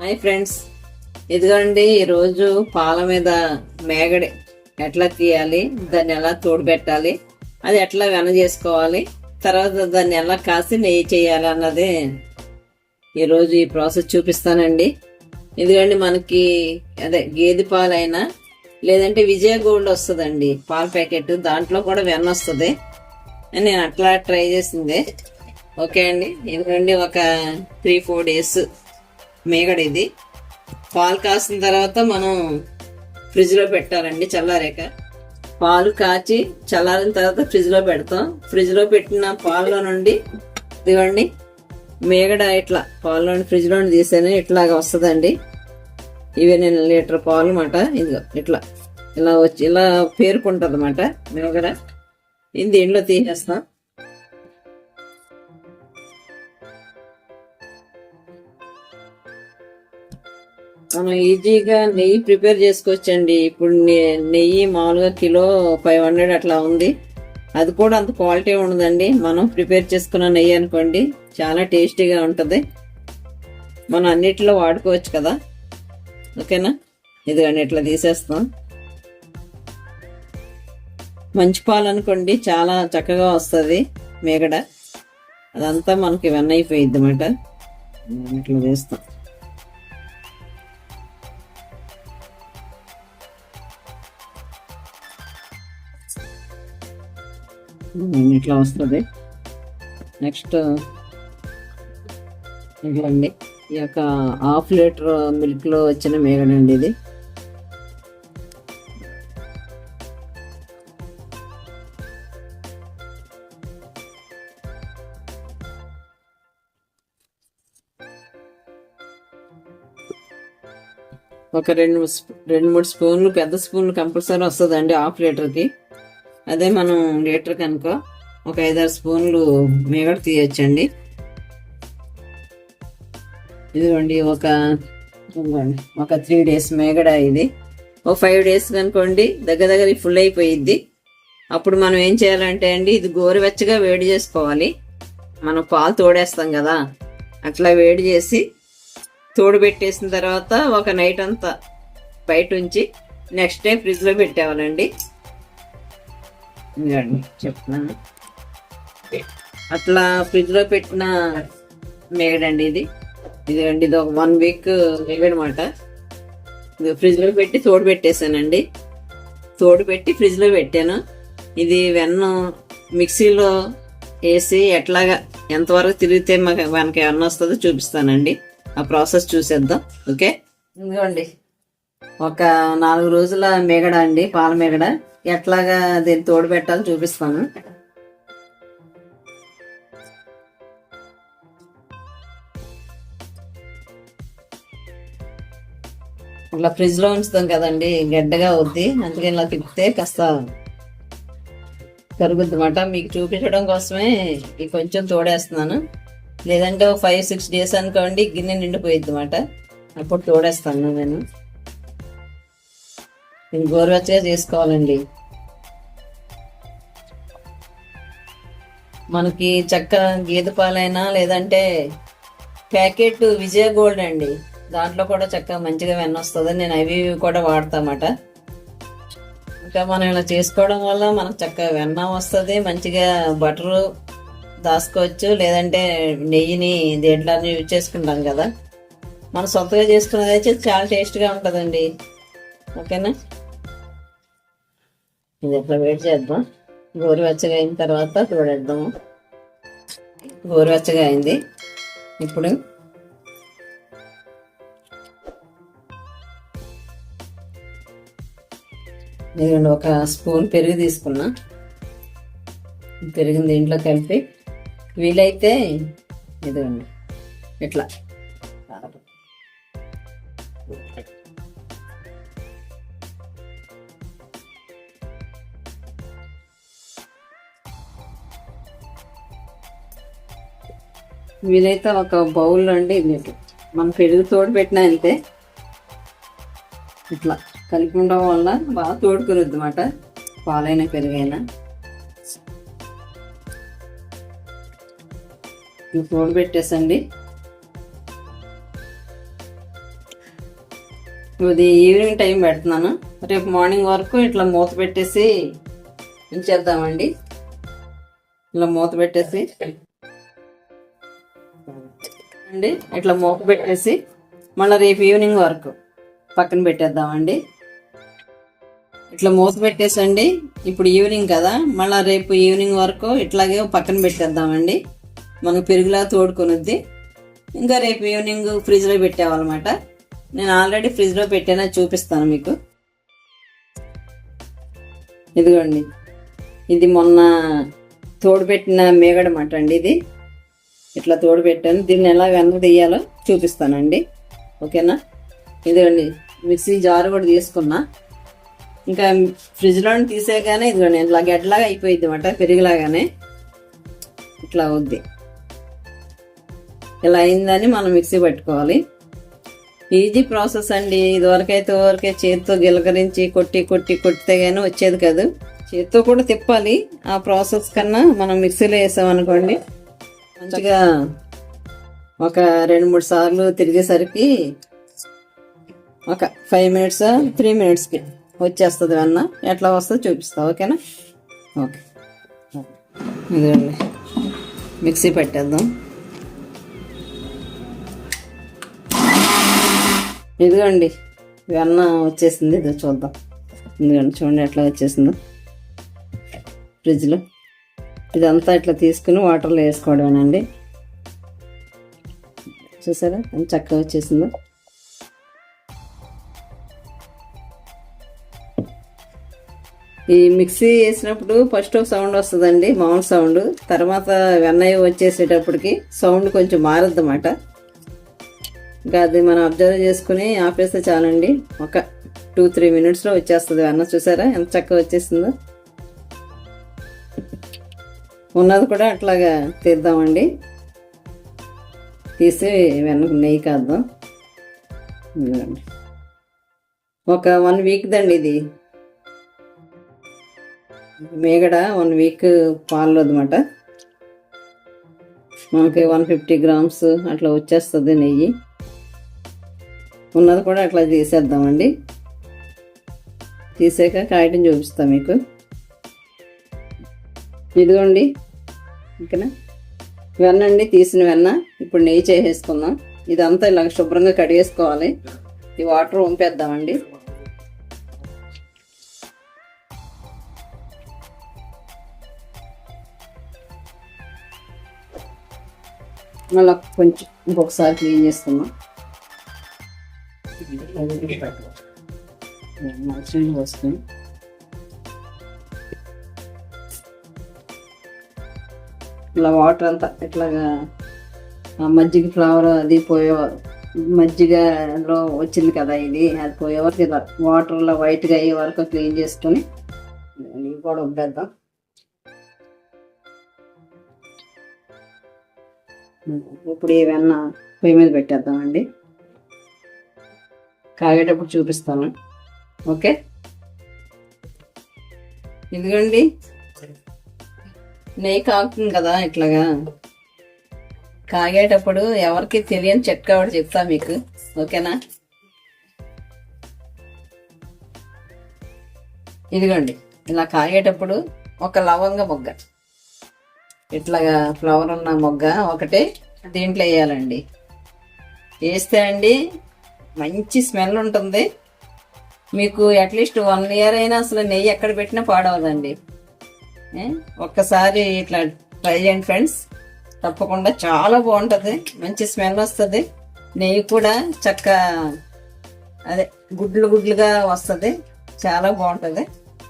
Hi friends. ఇదిగోండి ఈరోజు పాల మీద మేగడి ఎట్లా తీయాలి దాన్ని ఎలా తోడుపెట్టాలి అది ఎట్లా వెన చేసుకోవాలి తర్వాత దాన్ని ఎలా కాసి నెయ్యి చేయాలి అన్నది ఈరోజు ఈ ప్రాసెస్ చూపిస్తానండి. ఇదిగోండి మనకి అదే గేదె పాలైనా లేదంటే విజయ గోల్డ్ వస్తుందండి పాల ప్యాకెట్ దాంట్లో కూడా వెన్న వస్తుంది. నేను అట్లా ట్రై చేసింది. ఓకే అండి ఎందుకంటే ఒక త్రీ ఫోర్ డేస్ మేగడ ఇది పాలు కాసిన తర్వాత మనం ఫ్రిడ్జ్లో పెట్టాలండి చల్లారాక. పాలు కాచి చల్లారిన తర్వాత ఫ్రిడ్జ్లో పెడతాం. ఫ్రిడ్జ్లో పెట్టిన పాలలో నుండి ఇదిగోండి మేగడ ఇట్లా పాలలో ఫ్రిడ్జ్లో నుండి తీసాను ఇట్లాగా వస్తుందండి. ఇవి నేను లీటర్ పాలు అన్నమాట. ఇదిగో ఇట్లా ఇలా వచ్చి ఇలా పేరుకుంటుంది అన్నమాట మేగడ. ఇది దీంట్లో తీసేస్తాం. మనం ఈజీగా నెయ్యి ప్రిపేర్ చేసుకోవచ్చండి. ఇప్పుడు నెయ్యి మామూలుగా కిలో ఫైవ్ హండ్రెడ్ అట్లా ఉంది. అది కూడా అంత క్వాలిటీ ఉండదండి. మనం ప్రిపేర్ చేసుకున్న నెయ్యి అనుకోండి చాలా టేస్టీగా ఉంటుంది. మనం అన్నిటిలో వాడుకోవచ్చు కదా. ఓకేనా? ఇదిగండి ఇట్లా తీసేస్తాం. మంచి పాలు అనుకోండి చాలా చక్కగా వస్తుంది మేగడ. అదంతా మనకి వెన్న అయిపోయిద్ది అన్నమాట ఇట్లా చేస్తాం ఇట్లా వస్తుంది. నెక్స్ట్ ఇదిగోండి. ఈ యొక్క హాఫ్ లీటర్ మిల్క్లో వచ్చిన మేగనండి ఇది. ఒక రెండు రెండు మూడు స్పూన్లు పెద్ద స్పూన్లు కంపల్సరీ వస్తుందండి హాఫ్ లీటర్కి. అదే మనం లీటర్ కనుక ఒక ఐదారు స్పూన్లు మేగడ తీయచ్చండి. ఇదిగోండి ఒక ఇదిగోండి ఒక త్రీ డేస్ మేగడ ఇది. ఒక ఫైవ్ డేస్ కనుకోండి దగ్గర దగ్గర ఫుల్ అయిపోయిద్ది. అప్పుడు మనం ఏం చేయాలంటే అండి ఇది గోరువెచ్చగా వేడి చేసుకోవాలి. మనం పాలు తోడేస్తాం కదా అట్లా వేడి చేసి తోడు పెట్టేసిన తర్వాత ఒక నైట్ అంతా బయట ఉంచి నెక్స్ట్ డే ఫ్రిడ్జ్లో పెట్టేవాళ్ళండి ఇదిగోండి చెప్తున్నాను అట్లా ఫ్రిడ్జ్లో పెట్టిన మేగడండి ఇది. ఇదిగండి ఇది ఒక వన్ వీక్ మేగడమాట ఇది ఫ్రిడ్జ్లో పెట్టి తోడు పెట్టేశానండి. తోడు పెట్టి ఫ్రిడ్జ్లో పెట్టాను. ఇది వెన్న మిక్సీలో వేసి ఎట్లాగా ఎంతవరకు తిరిగితే మాకు మనకి వెన్న వస్తుందో చూపిస్తానండి. ఆ ప్రాసెస్ చూసేద్దాం. ఓకే? ఇదిగోండి. ఒక నాలుగు రోజుల మేగడ అండి పాల మేగడ. ఎట్లాగా దీన్ని తోడు పెట్టాలో చూపిస్తాను. ఇట్లా ఫ్రిడ్జ్లో ఉంచుతాం కదండి గడ్డగా అవుద్ది. అందుకని ఇలా తిప్పితే కాస్త కరుగుద్ది అన్నమాట మీకు చూపించడం కోసమే ఇది కొంచెం తోడేస్తున్నాను. లేదంటే ఒక ఫైవ్ సిక్స్ డేస్ అనుకోండి గిన్నె నిండిపోయిద్ది అనమాట అప్పుడు తోడేస్తాను నేను గోరువెచ్చగా చేసుకోవాలండి. మనకి చక్క గేదె పాలైనా లేదంటే ప్యాకెట్ విజయ గోల్డ్ అండి. దాంట్లో కూడా చక్కగా మంచిగా వెన్న వస్తుంది. నేను అవి ఇవి కూడా వాడతామాట ఇంకా మనం ఇలా చేసుకోవడం వల్ల మనకు చక్కగా వెన్న వస్తుంది. మంచిగా బటరు దాసుకోవచ్చు లేదంటే నెయ్యిని దేంట్లో యూజ్ చేసుకుంటాం కదా. మనం సొంతగా చేసుకున్నది అయితే చాలా టేస్ట్గా ఉంటుందండి. ఓకేనా? ఇది ఎట్లా వెయిట్ చేద్దాం? గోరువెచ్చగా అయిన తర్వాత చూడేద్దాము గోరువెచ్చగా అయింది. ఇప్పుడు నేను ఒక స్పూన్ పెరుగు తీసుకున్నా. పెరుగు దీంట్లో కలిపి వీలైతే ఇదిగోండి ఇట్లా. వీలైతే ఒక బౌల్ అండి మీకు. మనం పెరుగు తోడు పెట్టినా అంతే. ఇట్లా కలిపి ఉండడం వల్ల బాగా తోడుకురుద్ది అనమాట పాలైన పెరుగైనా. తోడు పెట్టేసండి. ఇది ఈవినింగ్ టైం పెడుతున్నాను. రేపు మార్నింగ్ వరకు ఇట్లా మూత పెట్టేసి ఉంచేద్దామండి. ఇలా మూత పెట్టేసి అండి. ఇట్లా మూత పెట్టేసి మళ్ళీ రేపు ఈవినింగ్ వరకు పక్కన పెట్టేద్దామండి. ఇట్లా మూత పెట్టేసండి. ఇప్పుడు ఈవినింగ్ కదా. మళ్ళీ రేపు ఈవినింగ్ వరకు ఇట్లాగే పక్కన పెట్టేద్దామండి. మనకు పెరుగులా తోడుకొనుద్ది. ఇంకా రేపు ఈవినింగ్ ఫ్రిడ్జ్లో పెట్టేవాళ్ళమాట. నేను ఆల్రెడీ ఫ్రిడ్జ్లో పెట్టేనా చూపిస్తాను మీకు. ఇదిగోండి. ఇది మొన్న తోడుపెట్టిన మేగడమాట అండి ఇది. ఇట్లా తోడు పెట్టాను. దీన్ని ఎలా వెనక తీయాలో చూపిస్తానండి. ఓకేనా? ఇదిగోండి మిక్సీ జారు కూడా తీసుకున్నా. ఇంకా ఫ్రిడ్జ్లో తీసేగానే ఇదిగోండి ఇట్లా గడ్డలాగా అయిపోయింది అనమాట పెరిగిలాగానే. ఇట్లా అవుద్ది. ఇలా అయిందని మనం మిక్సీ పట్టుకోవాలి. ఈజీ ప్రాసెస్ అండి. ఇదివరకైతే వరకే చేతితో గిలకరించి కొట్టి కొట్టి కొట్టితే కానీ వచ్చేది కాదు. చేతితో కూడా తిప్పాలి. ఆ ప్రాసెస్ కన్నా మనం మిక్సీలో వేసామనుకోండి మంచిగా ఒక రెండు మూడు సార్లు తిరిగేసరికి ఒక ఫైవ్ మినిట్స్ త్రీ మినిట్స్కి వచ్చేస్తుంది వెన్న. ఎట్లా వస్తుందో చూపిస్తా ఓకేనా? ఓకే. ఇదిగోండి. మిక్సీ పెట్టేద్దాం. ఇదిగోండి. వెన్న వచ్చేసింది. ఇది చూద్దాం. ఎందుకండి చూడండి ఎట్లా వచ్చేసిందో. ఫ్రిడ్జ్లో. ఇదంతా ఇట్లా తీసుకుని వాటర్లో వేసుకోవడమేనండి. చూసారా? ఎంత చక్కగా వచ్చేసిందో. ఈ మిక్సీ వేసినప్పుడు ఫస్ట్ ఒక సౌండ్ వస్తుందండి మామూలు సౌండ్. తర్వాత వెన్నయ్య వచ్చేసేటప్పటికి సౌండ్ కొంచెం మారద్దన్నమాట ఇంకా అది మనం అబ్జర్వ్ చేసుకుని ఆపేస్తే చాలండి. ఒక టూ త్రీ మినిట్స్లో వచ్చేస్తుంది వెన్న. చూసారా? ఎంత చక్కగా వచ్చేసిందో. ఉన్నది కూడా అట్లాగా తీద్దామండి. తీసి వెనక నెయ్యి కాద్దాం. ఇదిగోండి. ఒక వన్ వీక్ దండి ఇది. మేగడ వన్ వీక్ పాలు అనమాట మనకి వన్ ఫిఫ్టీ గ్రామ్స్ అట్లా వచ్చేస్తుంది నెయ్యి. ఉన్నది కూడా అట్లా తీసేద్దామండి. తీసాక కాయటం చూపిస్తాం మీకు. ఇదిగోండి. ఓకేనా? వెన్న అండి తీసిన వెన్న. ఇప్పుడు నెయ్యి చేసేసుకుందాం. ఇదంతా ఇలా శుభ్రంగా కడిగేసుకోవాలి. ఈ వాటర్ వంపేద్దామండి మళ్ళీ కొంచెం ఇంకొకసారి క్లీన్ చేసుకుందాం. మంచిగా వస్తుంది. ఇలా వాటర్ అంతా ఇట్లాగా మజ్జిగ ఫ్లవర్ అది పోయే మజ్జిగలో వచ్చింది కదా ఇది అది పోయే వరకు ఇలా వాటర్లో వైట్గా అయ్యే వరకు క్లీన్ చేసుకొని ఇవి కూడా ఉబ్బేద్దాం ఇప్పుడు ఏమైనా పొయ్యి మీద పెట్టేద్దామండి. కాగేటప్పుడు చూపిస్తాను. ఓకే? ఎందుకండి నెయ్యి కాగుతుంది కదా ఇట్లాగా. కాగేటప్పుడు ఎవరికి తెలియని చెట్టు ఒకటి చెప్తా మీకు. ఓకేనా? ఇదిగోండి. ఇలా కాగేటప్పుడు ఒక లవంగ మొగ్గ. ఇట్లాగా ఫ్లవర్ ఉన్న మొగ్గ ఒకటి దీంట్లో వేయాలండి. వేస్తే అండి మంచి స్మెల్ ఉంటుంది. మీకు అట్లీస్ట్ వన్ ఇయర్ అయినా అసలు నెయ్యి ఎక్కడ పెట్టినా పాడవదండి. ఒక్కసారి ఇట్లా ట్రై చేయండి ఫ్రెండ్స్. తప్పకుండా చాలా బాగుంటుంది. మంచి స్మెల్ వస్తుంది. నెయ్యి కూడా చక్క అదే గుడ్లు గుడ్లుగా వస్తుంది. చాలా బాగుంటుంది.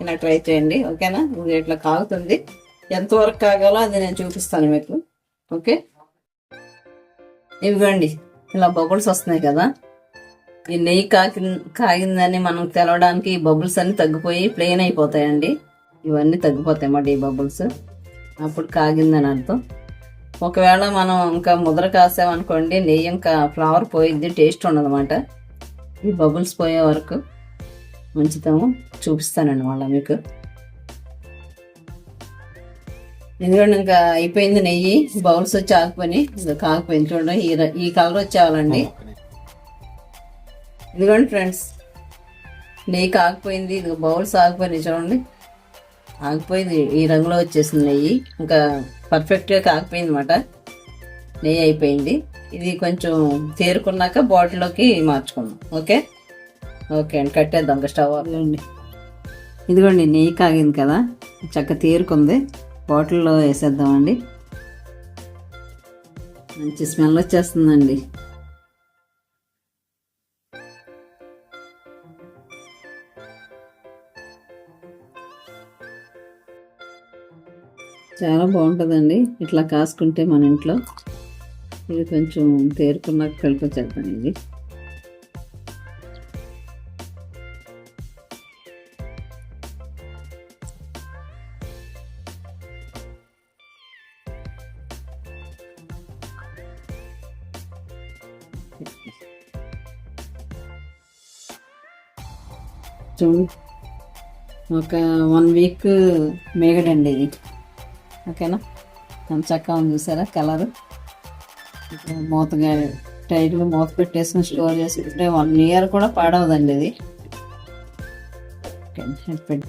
ఇలా ట్రై చేయండి. ఓకేనా? ఇది ఇట్లా కాగుతుంది. ఎంతవరకు కాగాలో అది నేను చూపిస్తాను మీకు. ఓకే? ఇవ్వండి. ఇలా బబుల్స్ వస్తున్నాయి కదా. ఈ నెయ్యి కాకి కాగిందని మనం తెలవడానికి ఈ బబుల్స్ అన్ని తగ్గిపోయి ప్లెయిన్ అయిపోతాయండి. ఇవన్నీ తగ్గిపోతాయి అన్నమాట ఈ బబుల్స్. అప్పుడు కాగిందని అర్థం. ఒకవేళ మనం ఇంకా ముద్ర కాసామనుకోండి నెయ్యి ఇంకా ఫ్లవర్ పోయిద్ది టేస్ట్ ఉండదన్నమాట. ఈ బబుల్స్ పోయే వరకు ఉంచుతాము. చూపిస్తానండి మళ్ళీ మీకు. ఎందుకంటే ఇంకా అయిపోయింది నెయ్యి బౌల్స్ వచ్చి ఆగిపోయి కాకపోయింది కాగిపోయింది చూడండి ఈ ఈ కలర్ వచ్చేవాలండి ఇదిగోండి ఫ్రెండ్స్ నెయ్యి కాకపోయింది ఇది బౌల్స్ ఆగిపోయినాయి చూడండి. ఆగిపోయింది. ఈ రంగులో వచ్చేసింది నెయ్యి. ఇంకా పర్ఫెక్ట్గా కాగిపోయింది అనమాట నెయ్యి అయిపోయింది. ఇది కొంచెం తేరుకున్నాక బాటిల్లోకి మార్చుకుందాం. ఓకే? ఓకే అండి కట్టేద్దాం ఇంకా స్టవ్ అండి ఇదిగోండి నెయ్యి కాగింది కదా. చక్క తేరుకుంది. బాటిల్లో వేసేద్దామండి. మంచి స్మెల్ వచ్చేస్తుందండి. చాలా బాగుంటుందండి. ఇట్లా కాసుకుంటే మన ఇంట్లో. ఇది కొంచెం తేరుకున్నాక కలిపొచ్చేద్దాం ఇది ఒక వన్ వీక్ మేగడండి ఇది. ఓకేనా? ఎంత చక్కగా ఉంది చూసారా? కలర్. మూతగా టైట్గా మూత పెట్టేసుకుని స్టోర్ చేసుకుంటే వన్ ఇయర్ కూడా పాడవదండి ఇది. ఓకే పెట్టి